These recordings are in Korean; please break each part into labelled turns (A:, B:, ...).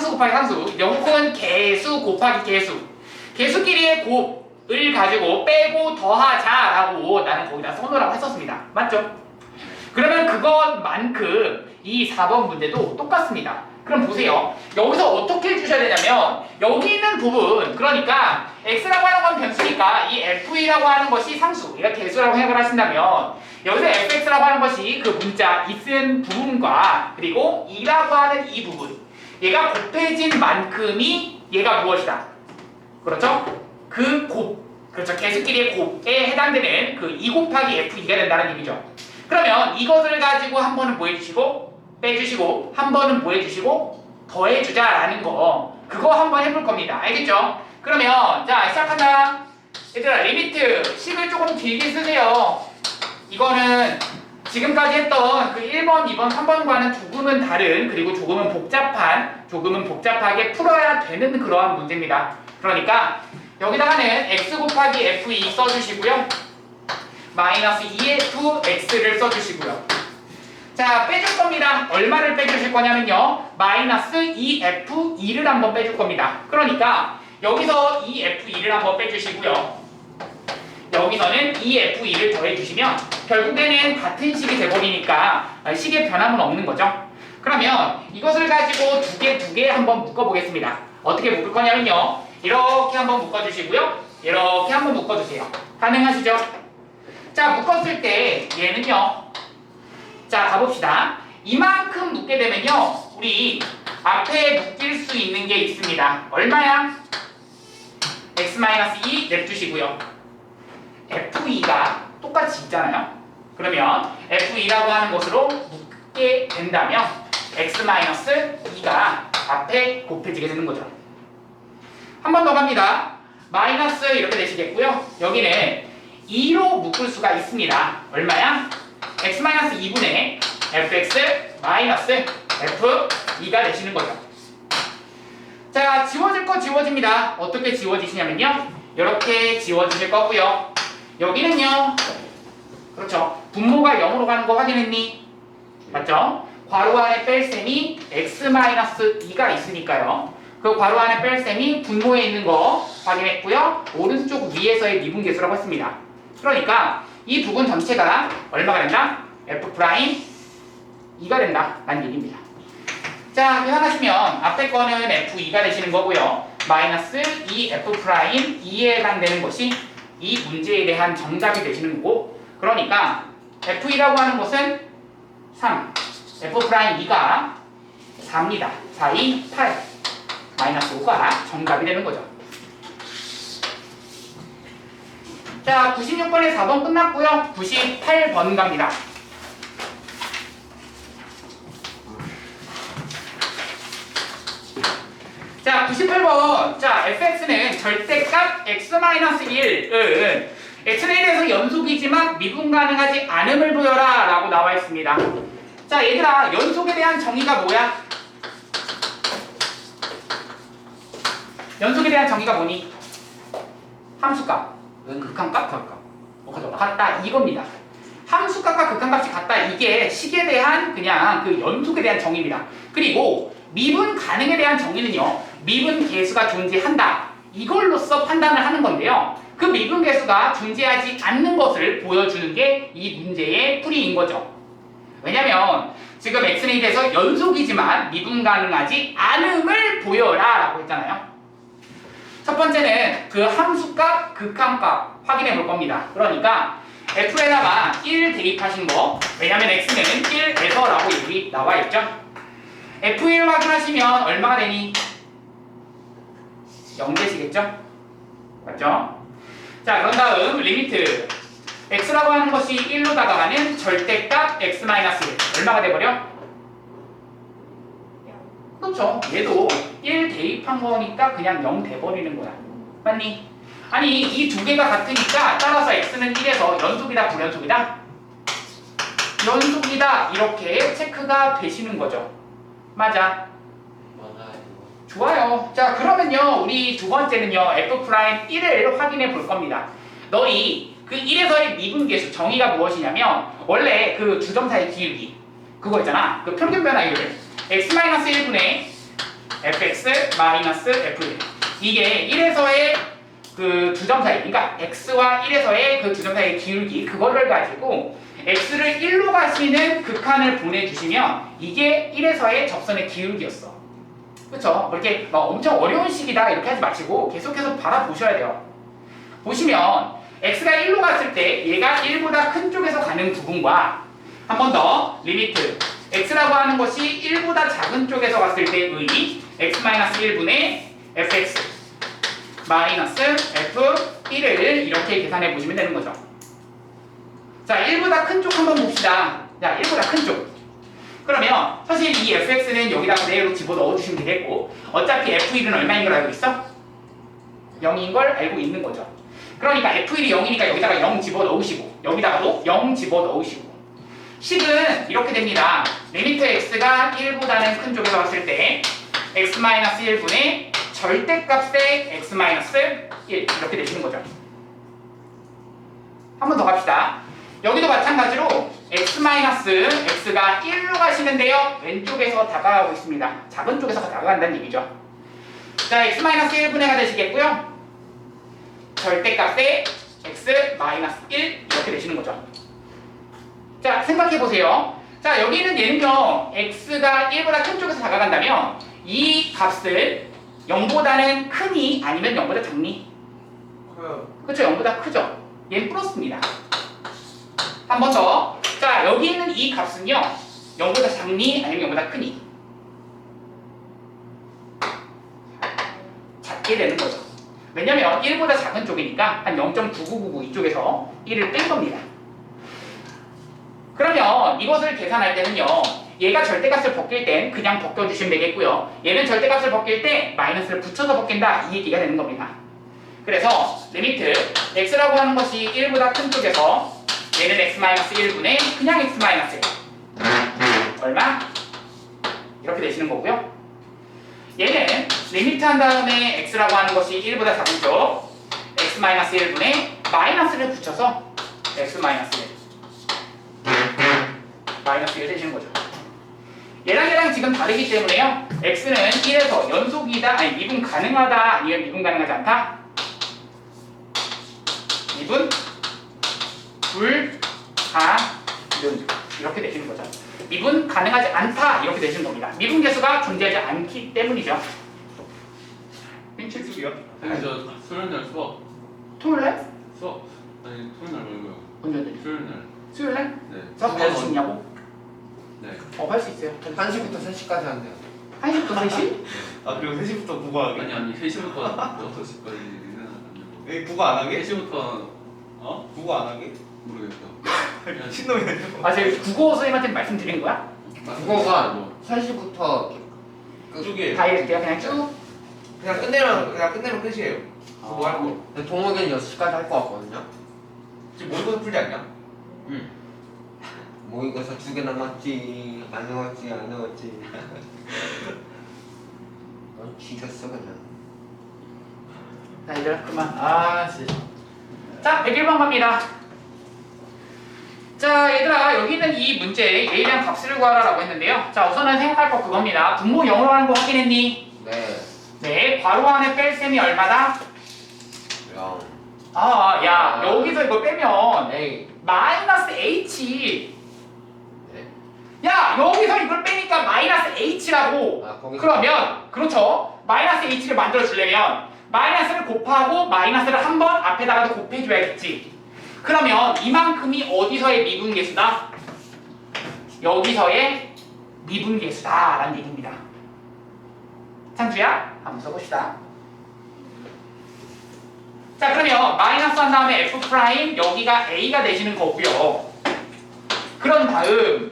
A: 상수 곱하기 상수, 혹은 개수 곱하기 개수. 개수끼리의 곱을 가지고 빼고 더하자라고 나는 거기다 써놓으라고 했었습니다. 맞죠? 그러면 그것만큼 이 4번 문제도 똑같습니다. 그럼 보세요. 여기서 어떻게 해주셔야 되냐면 여기 있는 부분 그러니까 x라고 하는 건 변수니까 이 f라고 하는 것이 상수 그러니까 개수라고 생각을 하신다면 여기서 fx라고 하는 것이 그 문자 있은 부분과 그리고 2라고 하는 이 부분 얘가 곱해진 만큼이 얘가 무엇이다 그렇죠? 그 곱, 그렇죠. 개수끼리의 곱에 해당되는 그 2 곱하기 f2가 된다는 얘기죠. 그러면 이것을 가지고 한 번은 뭐 해주시고 빼주시고 한 번은 뭐 해주시고 더해주자라는 거 그거 한번 해볼 겁니다. 알겠죠? 그러면 자 시작한다. 얘들아 리미트 식을 조금 길게 쓰세요. 이거는 지금까지 했던 그 1번, 2번, 3번과는 조금은 다른 그리고 조금은 복잡한 조금은 복잡하게 풀어야 되는 그러한 문제입니다. 그러니까 여기다가는 x 곱하기 f2 써주시고요. 마이너스 2fx를 써주시고요. 자 빼줄 겁니다. 얼마를 빼주실 거냐면요. 마이너스 2f2를 한번 빼줄 겁니다. 그러니까 여기서 2f2를 한번 빼주시고요. 여기서는 2f2를 더해주시면 결국에는 같은 식이 돼버리니까 식의 변함은 없는 거죠. 그러면 이것을 가지고 두 개 두 개 한번 묶어보겠습니다. 어떻게 묶을 거냐면요. 이렇게 한번 묶어주시고요. 이렇게 한번 묶어주세요. 가능하시죠? 자 묶었을 때 얘는요. 자 가봅시다. 이만큼 묶게 되면요. 우리 앞에 묶일 수 있는 게 있습니다. 얼마야? x-2 냅두시고요. F2가 똑같이 있잖아요. 그러면 F2라고 하는 것으로 묶게 된다면 X-2가 앞에 곱해지게 되는 거죠. 한 번 더 갑니다. 마이너스 이렇게 되시겠고요. 여기는 2로 묶을 수가 있습니다. 얼마야? X-2분의 fx 마이너스 f2가 되시는 거죠. 자, 지워질 거 지워집니다. 어떻게 지워지시냐면요. 이렇게 지워지실 거고요. 여기는요. 그렇죠. 분모가 0으로 가는 거 확인했니? 맞죠? 괄호 안에 뺄셈이 x-2가 있으니까요. 그 괄호 안에 뺄셈이 분모에 있는 거 확인했고요. 오른쪽 위에서의 미분 계수라고 했습니다. 그러니까 이 부분 전체가 얼마가 된다? f 프라임 2가 된다. 라는 얘기입니다. 자, 계산하시면 앞에 거는 f2가 되시는 거고요. 마이너스 2f 프라임 2에 해당되는 것이 이 문제에 대한 정답이 되시는 거고 그러니까 f2라고 하는 것은 3 f 프라임 2가 4입니다. 4, 2, 8 마이너스 5가 정답이 되는 거죠. 자, 96번에 4번 끝났고요. 98번 갑니다. 자, 98번. 자, fx는 절대값 x-1은 x에 대해서 연속이지만 미분 가능하지 않음을 보여라 라고 나와 있습니다. 자, 얘들아, 연속에 대한 정의가 뭐야? 연속에 대한 정의가 뭐니? 함수값, 극한값, 극한값. 어, 가져 같다 이겁니다. 함수값과 극한값이 같다 이게 식에 대한 그냥 그 연속에 대한 정의입니다. 그리고 미분 가능에 대한 정의는요. 미분 계수가 존재한다. 이걸로써 판단을 하는 건데요. 그 미분 계수가 존재하지 않는 것을 보여주는 게 이 문제의 풀이인 거죠. 왜냐면 지금 x는 돼서 연속이지만 미분 가능하지 않음을 보여라 라고 했잖아요. 첫 번째는 그 함수값, 극한값 확인해 볼 겁니다. 그러니까 f에다가 1 대입하신 거 왜냐면 x는 1에서 라고 여기 나와 있죠. f1 확인하시면 얼마가 되니? 0 되시겠죠? 맞죠? 자 그런 다음 리미트 x라고 하는 것이 1로 다가가는 절대값 x-1 얼마가 돼버려? 그렇죠. 얘도 1 대입한 거니까 그냥 0 돼버리는 거야. 맞니? 아니 이 두 개가 같으니까 따라서 x는 1에서 연속이다 불연속이다? 연속이다 이렇게 체크가 되시는 거죠. 맞아. 좋아요. 자, 그러면요. 우리 두 번째는요. f 프라임 1을 확인해 볼 겁니다. 너희 그 1에서의 미분계수 정의가 무엇이냐면 원래 그 주점사의 기울기 그거 있잖아. 그 평균 변화율을 x-1분의 fx 마이너스 f 이게 1에서의 그 주점 사이 그러니까 x와 1에서의 그 주점 사이의 기울기 그거를 가지고 x를 1로 가시는 극한을 보내주시면 이게 1에서의 접선의 기울기였어 그렇죠? 그렇게 막 엄청 어려운 식이다 이렇게 하지 마시고 계속해서 바라보셔야 돼요 보시면 x가 1로 갔을 때 얘가 1보다 큰 쪽에서 가는 부분과 한 번 더 리미트 x라고 하는 것이 1보다 작은 쪽에서 갔을 때의 x-1분의 fx 마이너스 f1을 이렇게 계산해 보시면 되는 거죠. 자, 1보다 큰 쪽 한번 봅시다. 자, 1보다 큰 쪽. 그러면 사실 이 fx는 여기다 그대로 집어넣어 주시면 되겠고 어차피 f1은 얼마인 걸 알고 있어? 0인 걸 알고 있는 거죠. 그러니까 f1이 0이니까 여기다가 0 집어넣으시고 여기다가도 0 집어넣으시고 식은 이렇게 됩니다. 리미트 x가 1보다는 큰 쪽에서 왔을 때 x-1분의 절대값의 x-1 이렇게 되시는 거죠. 한 번 더 갑시다. 여기도 마찬가지로 x-x가 1로 가시는데요. 왼쪽에서 다가가고 있습니다. 작은 쪽에서 다가간다는 얘기죠. 자, x-1분의가 되시겠고요. 절대값의 x-1 이렇게 되시는 거죠. 자, 생각해 보세요. 자, 여기는 얘는요, x가 1보다 큰 쪽에서 다가간다면 이 값을 0보다는 크니 아니면 0보다 작니?
B: 커요.
A: 그렇죠, 0보다 크죠. 얘는 플러스입니다. 한 번 더. 자, 여기 있는 이 값은요, 0보다 작니 아니면 0보다 크니? 작게 되는 거죠. 왜냐면 1보다 작은 쪽이니까 한 0.9999 이쪽에서 1을 뺀 겁니다. 그러면 이것을 계산할 때는요. 얘가 절대값을 벗길 땐 그냥 벗겨주시면 되겠고요. 얘는 절대값을 벗길 때 마이너스를 붙여서 벗긴다 이 얘기가 되는 겁니다. 그래서 리미트 x라고 하는 것이 1보다 큰 쪽에서 얘는 x-1분의 그냥 x-1 얼마? 이렇게 되시는 거고요. 얘는 리미트 한 다음에 x라고 하는 것이 1보다 작은 쪽 x-1분의 마이너스를 붙여서 x-1 마이너스 1 되시는 거죠. 얘랑 얘랑 지금 다르기 때문에요. x는 1에서 연속이다, 아니 미분 가능하다, 아니면 미분 가능하지 않다. 미분 불가능 이렇게 되시는 거죠. 미분 가능하지 않다 이렇게 되시는 겁니다. 미분 계수가 존재하지 않기 때문이죠. 민칠수요?
C: 선생님 저 수요일 날 수업
A: 토요일 날?
C: 수업 아니 토요일 날 말고요
A: 언제 돼?
C: 수요일 날
A: 수요일 날?
C: 네.
A: 수업 할수 있냐고?
C: 네.
A: 어, 할 수 있어요.
B: 1시부터 3시까지 한대요.
A: 1시부터 3시?
B: 아 그리고 3시부터 국어 하기?
C: 아니 아니 3시부터 6시까지는 안 되고
B: 에 국어 안 하게?
C: 3시부터 어?
B: 국어 안 하게?
C: 모르겠어 그냥
B: 신놈이네.
A: 아, 제가 국어 선생님한테 말씀드린 거야?
D: 국어가
C: 뭐
D: 3시부터
B: 그쪽에
A: 다이렉트야 그냥 쭉?
B: 그냥 끝내면 그냥 끝내면 끝이에요. 국어 할 거.
D: 동호기는 6시까지 할 것 같거든요
B: 지금 모의고사 풀지 않냐?
D: 모의고사 두 개 남았지 안 나왔지 안 나왔지 넌 지렸어 그냥
A: 자, 얘들아, 그만. 아, 진짜. 자, 101번 갑니다. 자, 얘들아, 여기 있는 이 문제, A에 대한 값을 구하라라고 했는데요. 자, 우선은 생각할 거 그겁니다. 분모 0으로 하는 거 확인했니?
D: 네
A: 네, 괄호 안에 뺄셈이 얼마다?
D: 0
A: 아, 야, 여기서 이거 빼면
D: 에이
A: 마이너스 H.
D: 네.
A: 야, 여기서 이걸 빼니까 마이너스 H라고.
D: 아
A: 그러면 그렇죠. 마이너스 h를 만들어 주려면 마이너스를 곱하고 마이너스를 한 번 앞에다가도 곱해줘야겠지. 그러면 이만큼이 어디서의 미분계수다? 여기서의 미분계수다 라는 얘기입니다. 창주야, 한번 써봅시다. 자 그러면 마이너스 한 다음에 f 프라임 여기가 a가 되시는 거고요. 그런 다음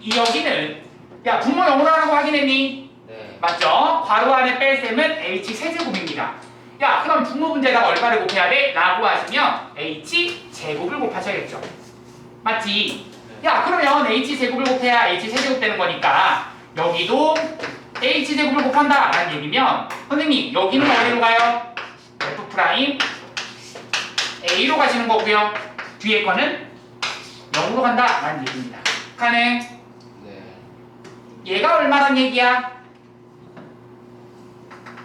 A: 이 여기는 야 분모 0으로 하라고 확인했니?
D: 네
A: 맞죠? 괄호 안에 뺄셈은 h 세제곱입니다. 야 그럼 분모 문제에다가 얼마를 곱해야 돼? 라고 하시면 h 제곱을 곱하셔야겠죠. 맞지? 야 그러면 h 제곱을 곱해야 h 세제곱 되는 거니까 여기도 h제곱을 곱한다 라는 얘기면 선생님 여기는 어디로 가요? f 프라임 a로 가시는 거고요 뒤에 거는 0으로 간다 라는 얘기입니다 가능?
B: 네.
A: 얘가 얼마란 얘기야?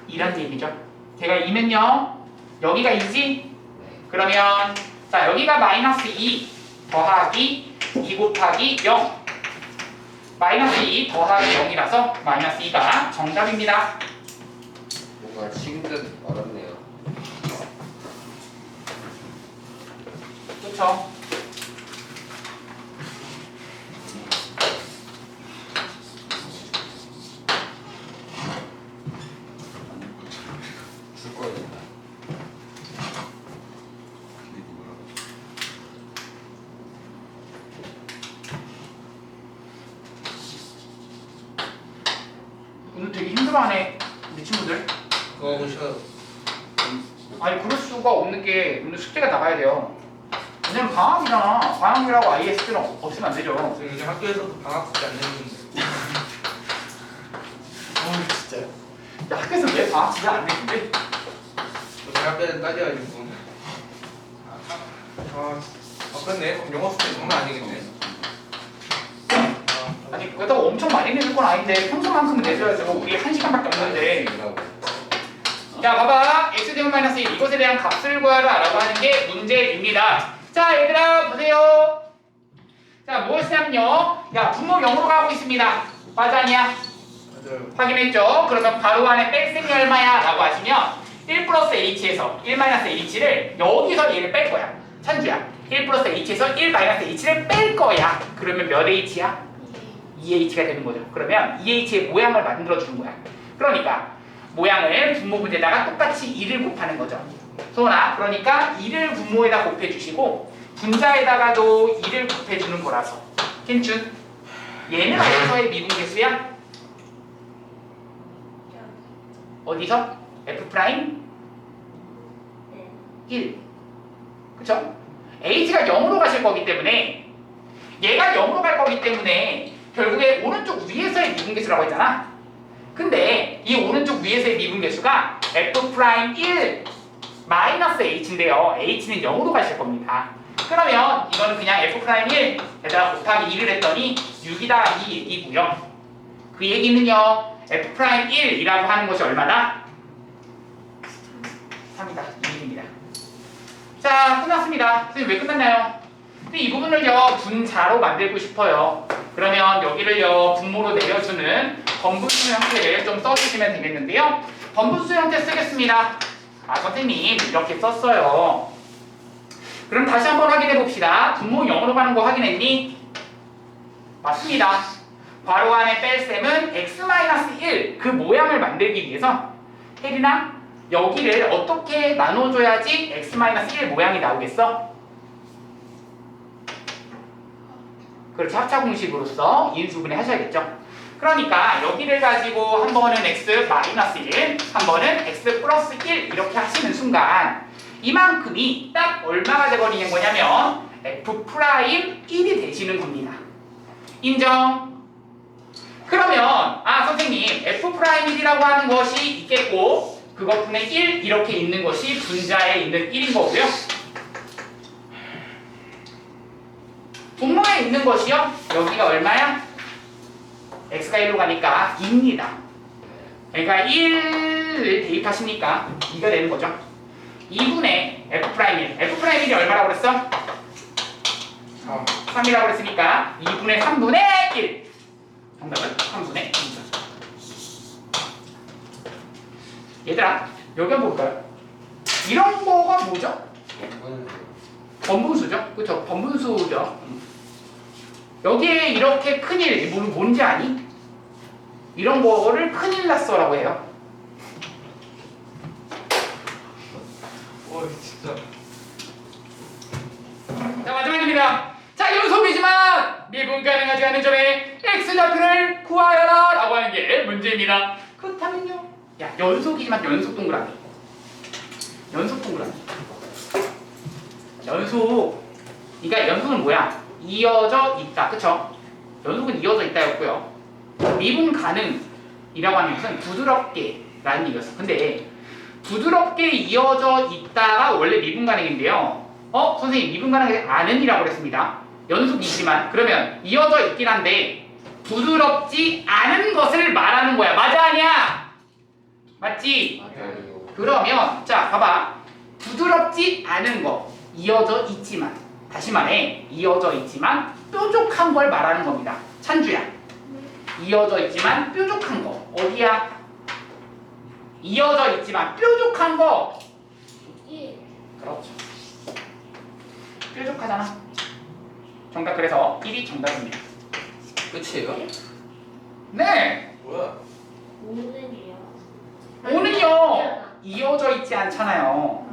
A: 이란 얘기죠 걔가 2면요 여기가 2지? 그러면 자 여기가 마이너스 2 더하기 2 곱하기 0 마이너스 2 더하기 0이라서 마이너스 2가 정답입니다
D: 뭔가 지금도 어렵네요.
A: 그렇죠 3초 안에 우리 친구들?
B: 그거 보셔.
A: 아니 그럴 수가 없는 게 오늘 숙제가 나가야 돼요. 왜냐면 방학이잖아 방학이라고 아예 숙제는 없으면 안 되죠.
B: 네, 지금 이제 학교에서도 방학밖에 안 되는데
A: 아 진짜. 야 학교에서 왜 방학 진짜 안 했는데?
B: 저희 학교는 따져가지고 아, 아, 아 그렇네. 영어 숙제 정말 아니겠네. 아,
A: 아니 그렇다고 엄청 많이 내줄 건 아닌데 평소만큼은 내줘야죠 우리 한 시간밖에 없는데 자 봐봐 x제곱 마이너스 1 이것에 대한 값을 구하라라고 하는 게 문제입니다 자 얘들아 보세요 자 무엇이냐면요 야 분모 0으로 가고 있습니다 맞아 아니야?
B: 맞아요.
A: 확인했죠? 그러면 바로 안에 뺄셈이 얼마야? 라고 하시면 1 플러스 h에서 1 마이너스 h를 여기서 얘를 뺄 거야 찬주야 1 플러스 h에서 1 마이너스 h를 뺄 거야 그러면 몇 h야? 2h가 되는 거죠 그러면 2h의 모양을 만들어 주는 거야 그러니까 모양을 분모 문제다가 똑같이 2를 곱하는 거죠 소원아 그러니까 2를 분모에다 곱해 주시고 분자에다가도 2를 곱해 주는 거라서 괜춘 얘는 어디서의 미분계수야? 어디서? f 프라임 1 그쵸? h가 0으로 가실 거기 때문에 얘가 0으로 갈 거기 때문에 결국에 오른쪽 위에서의 미분계수라고 했잖아. 근데 이 오른쪽 위에서의 미분계수가 f 프라임 1 마이너스 h인데요. h는 0으로 가실 겁니다. 그러면 이거는 그냥 f 프라임 1에다가 곱하기 2를 했더니 6이다 이 얘기고요. 그 얘기는요 f 프라임 1이라고 하는 것이 얼마다? 3이다. 이 얘기입니다. 자 끝났습니다. 선생님 왜 끝났나요? 근데 이 부분을요 분자로 만들고 싶어요 그러면 여기를요 분모로 내려주는 번분수 형태를 좀 써주시면 되겠는데요. 번분수 형태 쓰겠습니다. 아 선생님 이렇게 썼어요. 그럼 다시 한번 확인해 봅시다. 분모 0으로 가는 거 확인했니? 맞습니다. 괄호 안에 뺄셈은 x-1 그 모양을 만들기 위해서 혜린아 여기를 어떻게 나눠줘야지 x-1 모양이 나오겠어? 그렇죠 합차 공식으로서 인수분해 하셔야겠죠 그러니까 여기를 가지고 한 번은 x-1 한 번은 x 플러스 1 이렇게 하시는 순간 이만큼이 딱 얼마가 돼버리는 거냐면 f 프라임 1이 되시는 겁니다 인정? 그러면 아 선생님 f 프라임 1이라고 하는 것이 있겠고 그것분의 1 이렇게 있는 것이 분자에 있는 1인 거고요. 분모에 있는 것이요. 여기가 얼마야? x가 1로 가니까 2입니다. 그러니까 1을 대입하시니까 2가 되는 거죠. 2분의 f 프라임 1. f 프라임 1이 얼마라고 그랬어?
B: 3.
A: 3이라고 그랬으니까 2분의 3분의 1 정답은 3분의 1이죠 얘들아 여기 한번 볼까요? 이런 거가 뭐죠? 번분수죠? 그쵸? 번분수죠 여기에 이렇게 큰일 뭐- 뭔지 아니? 이런 거를 큰일 났어라고 해요
B: 어, 진짜.
A: 자 마지막입니다. 자 연속이지만 미분 가능하지 않은 점에 x 좌표를 구하여라 라고 하는 게 문제입니다. 그렇다면요. 야 연속이지만 연속 동그라미. 연속 동그라미. 연속. 그러니까 연속은 뭐야? 이어져 있다. 그쵸? 연속은 이어져 있다였고요. 미분 가능이라고 하는 것은 부드럽게 라는 얘기였어. 근데 부드럽게 이어져 있다가 원래 미분 가능인데요. 어 선생님 미분 가능이 않은이라고 그랬습니다. 연속이지만 그러면 이어져 있긴 한데 부드럽지 않은 것을 말하는 거야. 맞아 아니야? 맞지?
D: 맞아요.
A: 그러면 자 봐봐 부드럽지 않은 거 이어져 있지만 다시 말해 이어져 있지만 뾰족한 걸 말하는 겁니다. 찬주야. 이어져 있지만 뾰족한 거. 어디야? 이어져 있지만 뾰족한 거.
E: 예.
A: 그렇죠. 뾰족하잖아. 정답 그래서 1이 정답입니다.
B: 끝이에요?
A: 네.
B: 뭐야?
E: 오는요.
A: 오는요. 이어져 있지 않잖아요